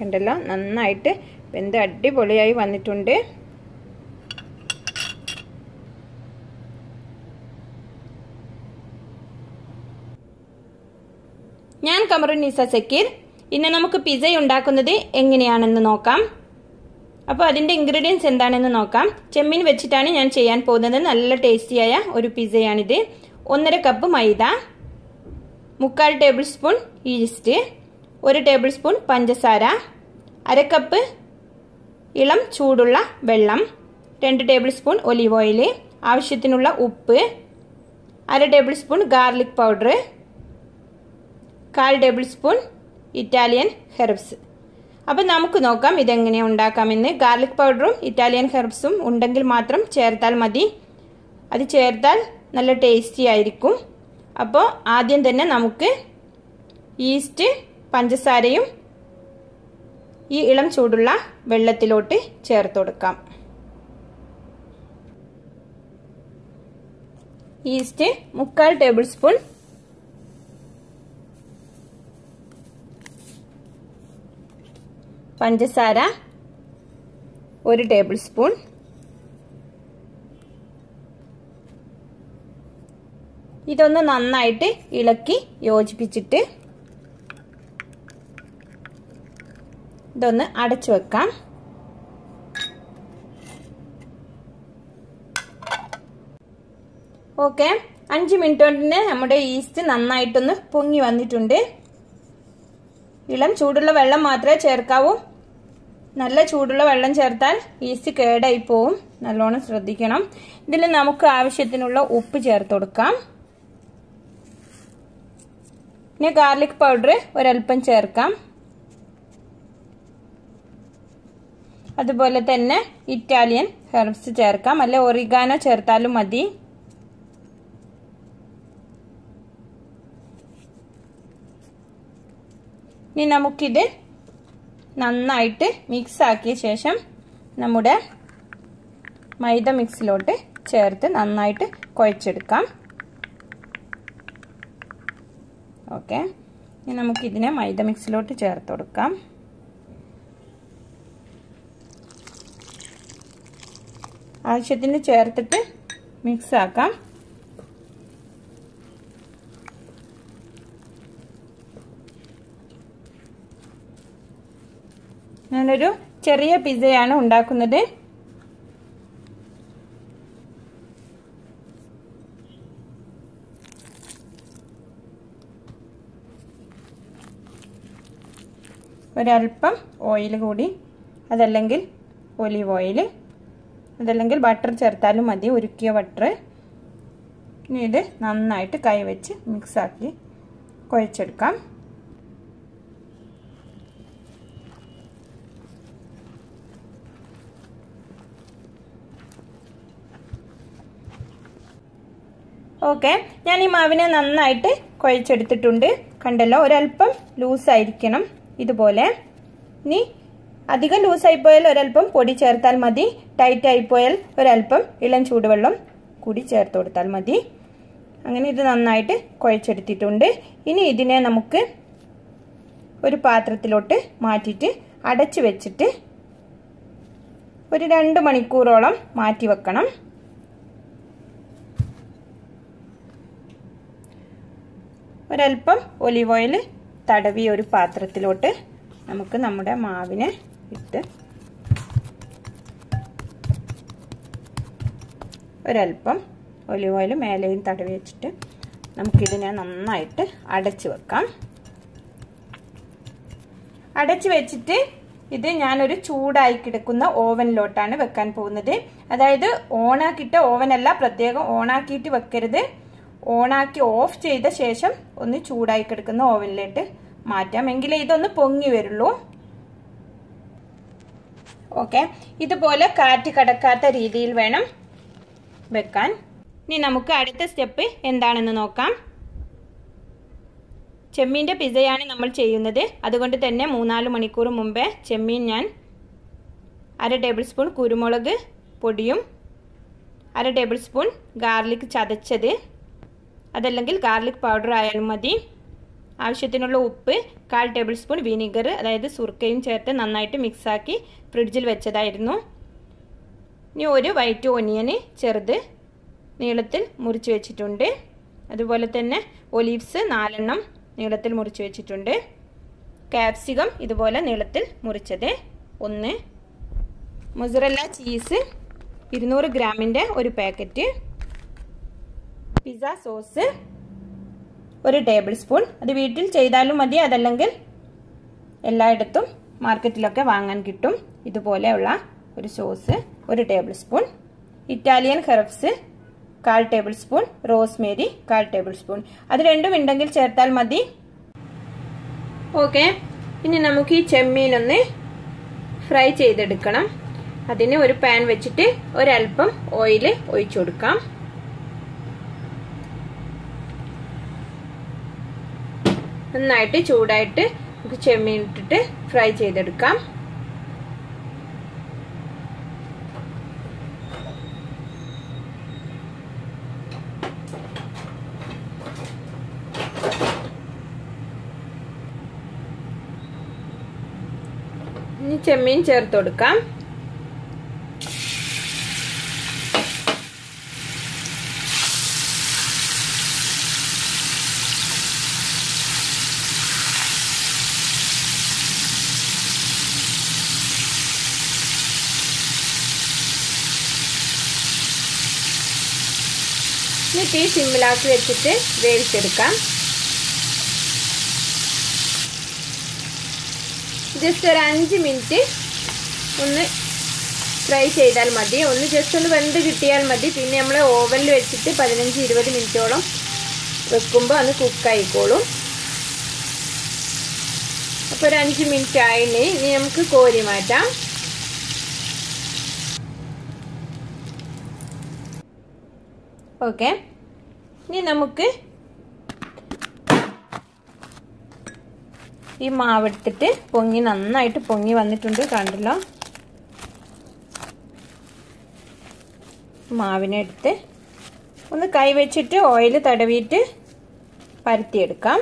കണ്ടല്ലോ. നന്നായിട്ട് വെന്ത് അടിപൊളിയായി വന്നിട്ടുണ്ട്. ഞാൻ കമറുന്നീസ സക്കീർ. ഇന്ന് നമുക്ക് പിസ ഉണ്ടാക്കുന്നത് എങ്ങനെയാണെന്ന് നോക്കാം. അപ്പോൾ അതിന്റെ ഇൻഗ്രീഡിയൻസ് എന്താണെന്ന് നോക്കാം. ചെമ്മീൻ വെച്ചിട്ടാണ് ഞാൻ ചെയ്യാൻ പോകുന്നത്. നല്ല ടേസ്റ്റിയായ ഒരു പിസയാണിത് ഒന്നര കപ്പ് മൈദ മുക്കാൽ ടേബിൾ സ്പൂൺ ഈസ്റ്റ് ഒരു ടേബിൾ സ്പൂൺ പഞ്ചസാര അര കപ്പ് ഇളം ചൂടുള്ള വെള്ളം രണ്ട് ടേബിൾ സ്പൂൺ ഒലീവ് ഓയിൽ ആവശ്യത്തിനുള്ള ഉപ്പ് അര ടേബിൾ സ്പൂൺ ഗാർലിക് പൗഡർ കാൽ ടേബിൾ സ്പൂൺ ഇറ്റാലിയൻ ഹെർബ്സ്. അപ്പം നമുക്ക് നോക്കാം ഇതെങ്ങനെ ഉണ്ടാക്കാമെന്ന്. ഗാർലിക് പൗഡറും ഇറ്റാലിയൻ ഹെർബ്സും ഉണ്ടെങ്കിൽ മാത്രം ചേർത്താൽ മതി. അത് ചേർത്താൽ നല്ല ടേസ്റ്റി ആയിരിക്കും. അപ്പോൾ ആദ്യം തന്നെ നമുക്ക് ഈസ്റ്റ് പഞ്ചസാരയും ഈ ഇളം ചൂടുള്ള വെള്ളത്തിലോട്ട് ചേർത്ത് കൊടുക്കാം. ഈസ്റ്റ് മുക്കാൽ ടേബിൾ സ്പൂൺ പഞ്ചസാര ഒരു ടേബിൾ സ്പൂൺ ഇതൊന്ന് നന്നായിട്ട് ഇളക്കി യോജിപ്പിച്ചിട്ട് ഇതൊന്ന് അടച്ചു വെക്കാം. ഓക്കെ. അഞ്ച് മിനിറ്റ് കൊണ്ട് തന്നെ നമ്മുടെ ഈസ്റ്റ് നന്നായിട്ടൊന്ന് പൊങ്ങി വന്നിട്ടുണ്ട്. ഇളം ചൂടുള്ള വെള്ളം മാത്രമേ ചേർക്കാവൂ. നല്ല ചൂടുള്ള വെള്ളം ചേർത്താൽ ഈസ്റ്റ് കേടായി പോവും. നല്ലോണം ശ്രദ്ധിക്കണം. ഇതിൽ നമുക്ക് ആവശ്യത്തിനുള്ള ഉപ്പ് ചേർത്ത് കൊടുക്കാം. പിന്നെ ഗാർലിക് പൗഡർ ഒരൽപ്പം ചേർക്കാം. അതുപോലെ തന്നെ ഇറ്റാലിയൻ ഹെർബ്സ് ചേർക്കാം. അല്ലെ ഒറിഗാനോ ചേർത്താലും മതി. ഇനി നമുക്കിത് നന്നായിട്ട് മിക്സ് ആക്കിയ ശേഷം നമ്മുടെ മൈദ മിക്സിലോട്ട് ചേർത്ത് നന്നായിട്ട് കുഴച്ചെടുക്കാം. ഓക്കെ ഇനി നമുക്കിതിനെ മൈദ മിക്സിലോട്ട് ചേർത്ത് കൊടുക്കാം. ആവശ്യത്തിന് ചേർത്തിട്ട് മിക്സ് ആക്കാം. ഞാനൊരു ചെറിയ പിസയാണ് ഉണ്ടാക്കുന്നത്. ഒരൽപ്പം ഓയിൽ കൂടി അതല്ലെങ്കിൽ ഒലിവ് ഓയിൽ അതല്ലെങ്കിൽ ബട്ടർ ചേർത്താലും മതി. ഉരുക്കിയ ബട്ടർ ഇനി ഇത് നന്നായിട്ട് കൈവച്ച് മിക്സാക്കി കുഴച്ചെടുക്കാം. ഓക്കെ ഞാൻ ഈ മാവിനെ നന്നായിട്ട് കുഴച്ചെടുത്തിട്ടുണ്ട്. കണ്ടല്ലോ ഒരല്പം ലൂസായിരിക്കണം ഇതുപോലെ. ഇനി അധികം ലൂസായിപ്പോയാൽ ഒരല്പം പൊടി ചേർത്താൽ മതി. ടൈറ്റ് ആയിപ്പോയാൽ ഒരല്പം ഇളം ചൂടുവെള്ളം കൂടി ചേർത്ത് കൊടുത്താൽ മതി. അങ്ങനെ ഇത് നന്നായിട്ട് കുഴച്ചെടുത്തിട്ടുണ്ട്. ഇനി ഇതിനെ നമുക്ക് ഒരു പാത്രത്തിലോട്ട് മാറ്റിയിട്ട് അടച്ചു വെച്ചിട്ട് ഒരു രണ്ട് മണിക്കൂറോളം മാറ്റി വെക്കണം. ഒരല്പം ഒലിവ് ഓയിൽ തടവി ഒരു പാത്രത്തിലോട്ട് നമുക്ക് നമ്മുടെ മാവിനെ ഇട്ട് ഒരല്പം ഒലിവ് ഓയിൽ മേലെയും തടവി വെച്ചിട്ട് നമുക്കിതിനെ നന്നായിട്ട് അടച്ചു വെക്കാം. അടച്ചു വെച്ചിട്ട് ഇത് ഞാനൊരു ചൂടായി കിടക്കുന്ന ഓവനിലോട്ടാണ് വെക്കാൻ പോകുന്നത്. അതായത് ഓണാക്കിയിട്ട് ഓവനല്ല പ്രത്യേകം ഓണാക്കിയിട്ട് വെക്കരുത്. ഓണാക്കി ഓഫ് ചെയ്ത ശേഷം ഒന്ന് ചൂടായി കിടക്കുന്ന ഓവനിലേക്ക് മാറ്റാം. എങ്കിലേ ഇതൊന്ന് പൊങ്ങി വരുള്ളൂ. ഓക്കെ ഇതുപോലെ കാറ്റ് കടക്കാത്ത രീതിയിൽ വേണം വെക്കാൻ. ഇനി നമുക്ക് അടുത്ത സ്റ്റെപ്പ് എന്താണെന്ന് നോക്കാം. ചെമ്മീന്റെ പിസയാണ് നമ്മൾ ചെയ്യുന്നത്. അതുകൊണ്ട് തന്നെ മൂന്നാൽ മണിക്കൂർ മുമ്പേ ചെമ്മീൻ ഞാൻ അര ടേബിൾ സ്പൂൺ കുരുമുളക് പൊടിയും അര ടേബിൾ സ്പൂൺ ഗാർലിക് ചതച്ചത്. അതല്ലെങ്കിൽ ഗാർലിക് പൗഡർ ആയാലും മതി. ആവശ്യത്തിനുള്ള ഉപ്പ് കാൽ ടേബിൾ സ്പൂൺ വിനീഗർ അതായത് സുർക്കയും ചേർത്ത് നന്നായിട്ട് മിക്സാക്കി ഫ്രിഡ്ജിൽ വെച്ചതായിരുന്നു. ഇനി ഒരു വൈറ്റ് ഒനിയന് ചെറുത് നീളത്തിൽ മുറിച്ച് വെച്ചിട്ടുണ്ട്. അതുപോലെ തന്നെ ഒലീവ്സ് നാലെണ്ണം നീളത്തിൽ മുറിച്ച് വെച്ചിട്ടുണ്ട്. കാപ്സികം ഇതുപോലെ നീളത്തിൽ മുറിച്ചത്. ഒന്ന്. മൊസറല്ല ചീസ് ഇരുന്നൂറ് ഗ്രാമിന്റെ ഒരു പാക്കറ്റ്. പിസ്സ സോസ് ഒരു ടേബിൾ സ്പൂൺ. അത് വീട്ടിൽ ചെയ്താലും മതി. അതല്ലെങ്കിൽ എല്ലായിടത്തും മാർക്കറ്റിലൊക്കെ വാങ്ങാൻ കിട്ടും. ഇതുപോലെയുള്ള ഒരു സോസ് ഒരു ടേബിൾ സ്പൂൺ. ഇറ്റാലിയൻ ഹെർബ്സ് കാൽ ടേബിൾ സ്പൂൺ. റോസ്മേരി കാൽ ടേബിൾ സ്പൂൺ. അത് രണ്ടും ഉണ്ടെങ്കിൽ ചേർത്താൽ മതി. ഓക്കെ. ഇനി നമുക്ക് ഈ ചെമ്മീനൊന്ന് ഫ്രൈ ചെയ്തെടുക്കണം. അതിന് ഒരു പാൻ വെച്ചിട്ട് ഒരൽപ്പം ഓയിൽ ഒഴിച്ചു കൊടുക്കാം. നന്നായിട്ട് ചൂടായിട്ട് നമുക്ക് ചെമ്മീൻ ഇട്ടിട്ട് ഫ്രൈ ചെയ്തെടുക്കാം. ഇനി ചെമ്മീൻ ചേർത്ത് കൊടുക്കാം ഇനി തീ സിമ്മിലാക്കി വെച്ചിട്ട് വേവിച്ചെടുക്കാം. ജസ്റ്റ് ഒരു അഞ്ച് മിനിറ്റ് ഒന്ന് ഫ്രൈ ചെയ്താൽ മതി. ഒന്ന് ജസ്റ്റ് ഒന്ന് വെന്ത് കിട്ടിയാൽ മതി. പിന്നെ നമ്മൾ ഓവനിൽ വെച്ചിട്ട് പതിനഞ്ച് ഇരുപത് മിനിറ്റോളം വെക്കുമ്പോൾ അത് കുക്കായിക്കോളും അപ്പോൾ ഒരു അഞ്ച് മിനിറ്റ് ആയില്ലേ? ഇനി നമുക്ക് കോരി മാറ്റാം. ഓക്കെ ഇനി നമുക്ക് ഈ മാവെടുത്തിട്ട് പൊങ്ങി നന്നായിട്ട് പൊങ്ങി വന്നിട്ടുണ്ട് കണ്ടല്ലോ. മാവിനെടുത്ത് ഒന്ന് കൈവച്ചിട്ട് ഓയിൽ തടവിയിട്ട് പരത്തിയെടുക്കാം.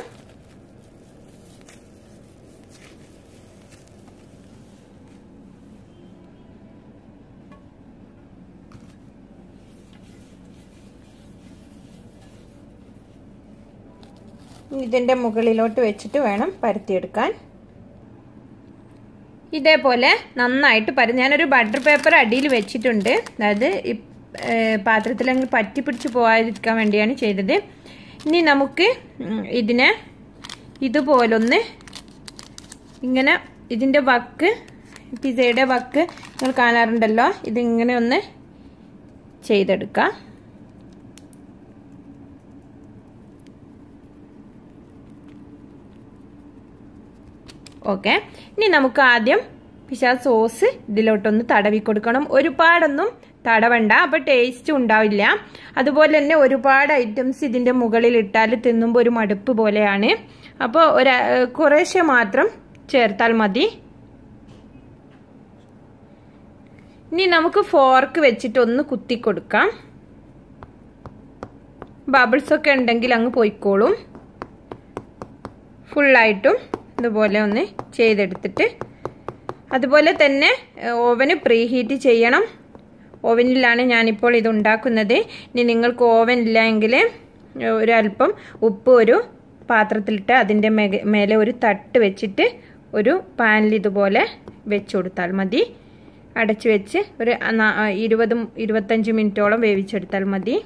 ഇതിന്റെ മുകളിലോട്ട് വെച്ചിട്ട് വേണം പരത്തിയെടുക്കാൻ. ഇതേപോലെ നന്നായിട്ട് പര ഞാനൊരു ബട്ടർ പേപ്പർ അടിയിൽ വെച്ചിട്ടുണ്ട്. അതായത് പാത്രത്തിലങ്ങ് പറ്റി പിടിച്ച് പോകാതിരിക്കാൻ വേണ്ടിയാണ് ചെയ്തത്. ഇനി നമുക്ക് ഇതിനെ ഇതുപോലൊന്ന് ഇങ്ങനെ ഇതിന്റെ വക്ക് പിസയുടെ വക്ക് നിങ്ങൾ കാണാറുണ്ടല്ലോ. ഇതിങ്ങനെ ഒന്ന് ചെയ്തെടുക്കാം. ഓക്കെ. ഇനി നമുക്ക് ആദ്യം പിശാ സോസ് ഇതിലോട്ടൊന്ന് തടവി കൊടുക്കണം. ഒരുപാടൊന്നും തടവണ്ട അപ്പോൾ ടേസ്റ്റ് ഉണ്ടാവില്ല. അതുപോലെ തന്നെ ഒരുപാട് ഐറ്റംസ് ഇതിന്റെ മുകളിൽ ഇട്ടാൽ തിന്നുമ്പോൾ ഒരു മടുപ്പ് പോലെയാണ്. അപ്പോൾ ഒരു കുറേശ്ശെ മാത്രം ചേർത്താൽ മതി. ഇനി നമുക്ക് ഫോർക്ക് വെച്ചിട്ട് ഒന്ന് കുത്തി കൊടുക്കാം. ബബിൾസൊക്കെ ഉണ്ടെങ്കിൽ അങ്ങ് പോയിക്കോളും. ഫുള്ളായിട്ടും ഇതുപോലെ ഒന്ന് ചെയ്തെടുത്തിട്ട് അതുപോലെ തന്നെ ഓവന് പ്രീ ഹീറ്റ് ചെയ്യണം. ഓവനിലാണ് ഞാനിപ്പോൾ ഇത് ഉണ്ടാക്കുന്നത്. ഇനി നിങ്ങൾക്ക് ഓവൻ ഇല്ല എങ്കിൽ ഒരല്പം ഉപ്പ് ഒരു പാത്രത്തിലിട്ട് അതിന്റെ മേലെ ഒരു തട്ട് വെച്ചിട്ട് ഒരു പാനിൽ ഇതുപോലെ വെച്ച് കൊടുത്താൽ മതി. അടച്ചു വെച്ച് ഒരു ഇരുപതും ഇരുപത്തഞ്ച് മിനിറ്റോളം വേവിച്ചെടുത്താൽ മതി.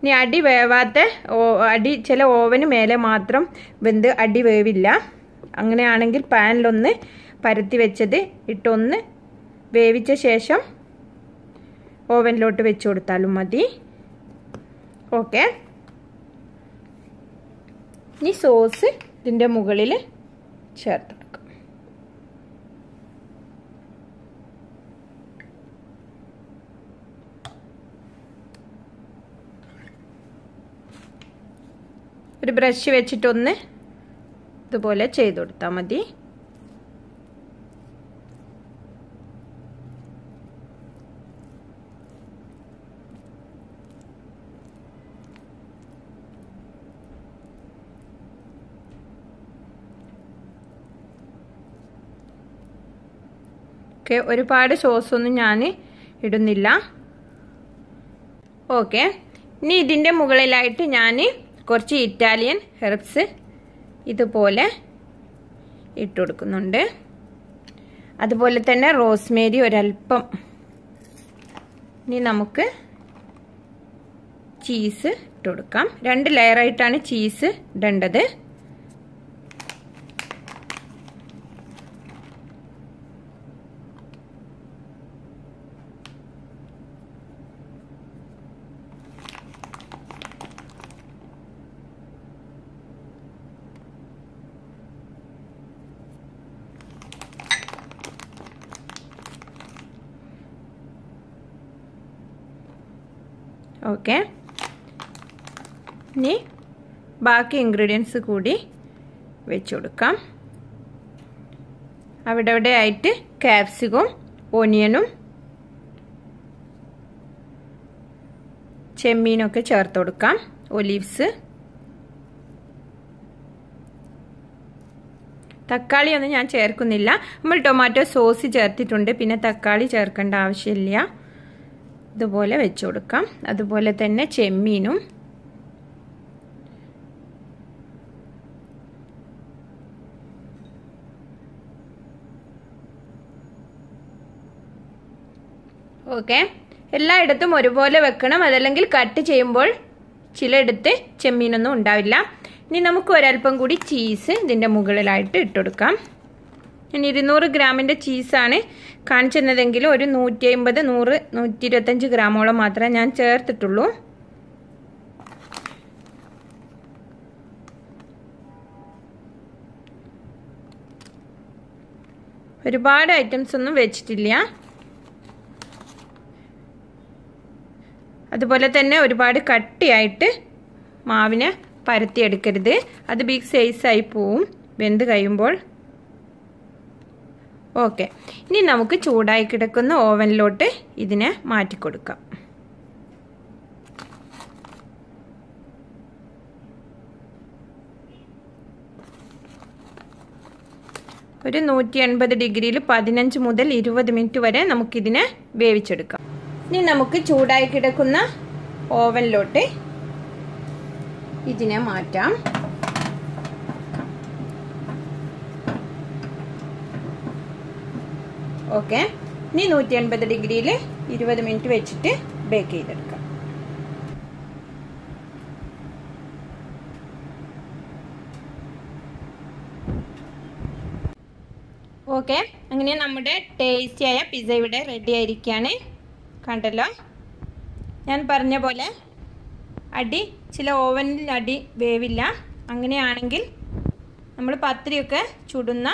ഇനി അടി വേവാത്ത അടി ചില ഓവന് മേലെ മാത്രം വെന്ത് അടി വേവില്ല. അങ്ങനെയാണെങ്കിൽ പാനിലൊന്ന് പരത്തി വെച്ചത് ഇട്ടൊന്ന് വേവിച്ച ശേഷം ഓവനിലോട്ട് വെച്ച് കൊടുത്താലും മതി. ഓക്കെ ഇനി സോസ് ഇതിന്റെ മുകളിൽ ചേർത്ത് ബ്രഷ് വെച്ചിട്ടൊന്ന് ഇതുപോലെ ചെയ്ത് കൊടുത്താൽ മതി. ഓക്കെ ഒരുപാട് സോസൊന്നും ഞാൻ ഇടുന്നില്ല. ഓക്കെ ഇനി ഇതിന്റെ മുകളിലായിട്ട് ഞാൻ കുറച്ച് ഇറ്റാലിയൻ ഹെർബ്സ് ഇതുപോലെ ഇട്ട് കൊടുക്കുന്നുണ്ട്. അതുപോലെ തന്നെ റോസ്മേരി ഒരല്പം ഇനി നമുക്ക് ചീസ് ഇട്ട് കൊടുക്കാം. രണ്ട് ലെയറായിട്ടാണ് ചീസ് ഇടേണ്ടത്. ഓക്കെ. ഇനി ബാക്കി ഇൻഗ്രീഡിയൻസ് കൂടി വെച്ച് കൊടുക്കാം. അവിടെ അവിടെ ആയിട്ട് ക്യാപ്സിക്കും ഓനിയനും ചെമ്മീനൊക്കെ ചേർത്ത് കൊടുക്കാം. ഒലീവ്സ് തക്കാളി ഒന്നും ഞാൻ ചേർക്കുന്നില്ല. നമ്മൾ ടൊമാറ്റോ സോസ് ചേർത്തിട്ടുണ്ട്. പിന്നെ തക്കാളി ചേർക്കേണ്ട ആവശ്യമില്ല. ഇതുപോലെ വെച്ച് കൊടുക്കാം. അതുപോലെ തന്നെ ചെമ്മീനും. ഓക്കെ. എല്ലായിടത്തും ഒരുപോലെ വെക്കണം. അതല്ലെങ്കിൽ കട്ട് ചെയ്യുമ്പോൾ ചിലയിടത്ത് ചെമ്മീനൊന്നും ഉണ്ടാവില്ല. ഇനി നമുക്ക് ഒരല്പം കൂടി ചീസ് ഇതിന്റെ മുകളിലായിട്ട് ഇട്ടുകൊടുക്കാം ഞാൻ ഇരുന്നൂറ് ഗ്രാമിന്റെ ചീസാണ് കാണിച്ചിരുന്നതെങ്കിലും ഒരു നൂറ്റി അമ്പത് നൂറ് നൂറ്റി ഇരുപത്തഞ്ച് ഗ്രാമോളം മാത്രമേ ഞാൻ ചേർത്തിട്ടുള്ളൂ. ഒരുപാട് ഐറ്റംസ് ഒന്നും വെച്ചിട്ടില്ല. അതുപോലെ തന്നെ ഒരുപാട് കട്ടിയായിട്ട് മാവിനെ പരത്തിയെടുക്കരുത്. അത് ബിഗ് സൈസായി പോവും. വെന്ത് കഴിയുമ്പോൾ ഓക്കെ. ഇനി നമുക്ക് ചൂടായി കിടക്കുന്ന ഓവനിലോട്ട് ഇതിനെ മാറ്റി കൊടുക്കാം ഒരു നൂറ്റി എൺപത് ഡിഗ്രിയിൽ പതിനഞ്ച് മുതൽ ഇരുപത് മിനിറ്റ് വരെ നമുക്കിതിനെ വേവിച്ചെടുക്കാം. ഇനി നമുക്ക് ചൂടായി കിടക്കുന്ന ഓവനിലോട്ട് ഇതിനെ മാറ്റാം. ഓക്കെ ഇനി നൂറ്റി എൺപത് ഡിഗ്രിയിൽ ഇരുപത് മിനിറ്റ് വെച്ചിട്ട് ബേക്ക് ചെയ്തെടുക്കാം. ഓക്കെ അങ്ങനെ നമ്മുടെ ടേസ്റ്റിയായ പിസ്സ ഇവിടെ റെഡി ആയിരിക്കുകയാണ് കണ്ടല്ലോ? ഞാൻ പറഞ്ഞ പോലെ അടി ചില ഓവനിൽ അടി വേവില്ല. അങ്ങനെയാണെങ്കിൽ നമ്മൾ പത്തിരിയൊക്കെ ചുടുന്ന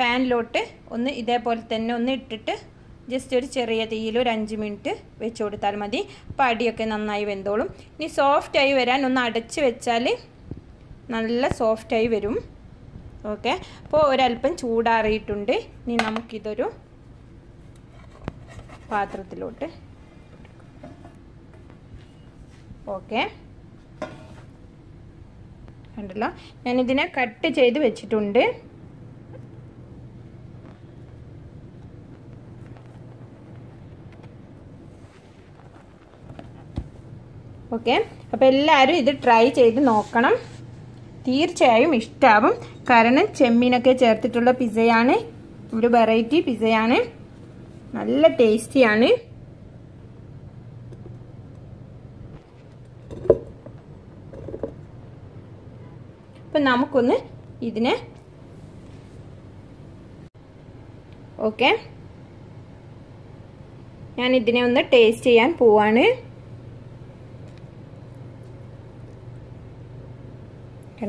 പാനിലോട്ട് ഒന്ന് ഇതേപോലെ തന്നെ ഒന്ന് ഇട്ടിട്ട് ജസ്റ്റ് ഒരു ചെറിയ തീയിൽ ഒരു അഞ്ച് മിനിറ്റ് വെച്ച് കൊടുത്താൽ മതി. അപ്പോൾ അടിയൊക്കെ നന്നായി വെന്തോളും. ഇനി സോഫ്റ്റായി വരാൻ ഒന്ന് അടച്ച് വെച്ചാൽ നല്ല സോഫ്റ്റായി വരും. ഓക്കെ അപ്പോൾ ഒരല്പം ചൂടാറിയിട്ടുണ്ട്. ഇനി നമുക്കിതൊരു പാത്രത്തിലോട്ട് ഓക്കെ കണ്ടല്ലോ? ഞാനിതിനെ കട്ട് ചെയ്ത് വെച്ചിട്ടുണ്ട്. ഓക്കെ അപ്പോൾ എല്ലാവരും ഇത് ട്രൈ ചെയ്ത് നോക്കണം. തീർച്ചയായും ഇഷ്ടമാവും കാരണം ചെമ്മീനൊക്കെ ചേർത്തിട്ടുള്ള പിസയാണ് ഒരു വെറൈറ്റി പിസയാണ് നല്ല ടേസ്റ്റിയാണ് അപ്പം നമുക്കൊന്ന് ഇതിനെ ഓക്കെ ഞാൻ ഇതിനെ ഒന്ന് ടേസ്റ്റ് ചെയ്യാൻ പോവാണ്.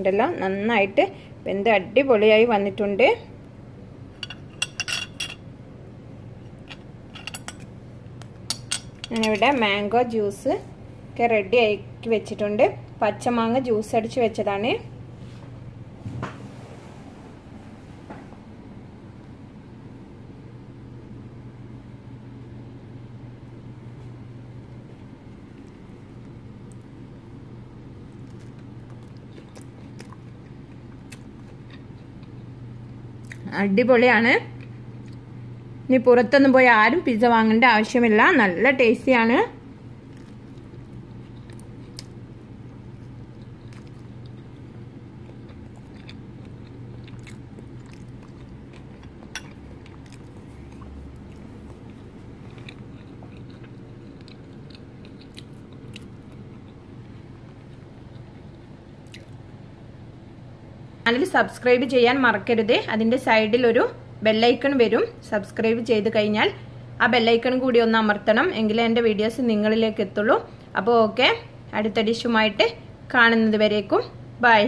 കണ്ടല്ലോ നന്നായിട്ട് വെന്ത് അടിപൊളിയായി വന്നിട്ടുണ്ട്. ഞാനിവിടെ മാംഗോ ജ്യൂസ് ഒക്കെ റെഡി ആക്കി വെച്ചിട്ടുണ്ട്. പച്ചമാങ്ങ ജ്യൂസ് അടിച്ച് വെച്ചതാണ്. അടിപൊളിയാണ്. ഇനി പുറത്തൊന്നും പോയി ആരും പിസ്സ വാങ്ങേണ്ട ആവശ്യമില്ല. നല്ല ടേസ്റ്റിയാണ് ചാനൽ സബ്സ്ക്രൈബ് ചെയ്യാൻ മറക്കരുത്. അതിന്റെ സൈഡിൽ ഒരു ബെല്ലൈക്കൺ വരും. സബ്സ്ക്രൈബ് ചെയ്ത് കഴിഞ്ഞാൽ ആ ബെല്ലൈക്കൺ കൂടി ഒന്ന് അമർത്തണം. എങ്കിലേ എന്റെ വീഡിയോസ് നിങ്ങളിലേക്ക് എത്തുള്ളൂ. അപ്പോൾ ഓക്കെ അടുത്ത ഡിഷുമായിട്ട് കാണുന്നത് വരേക്കും. ബൈ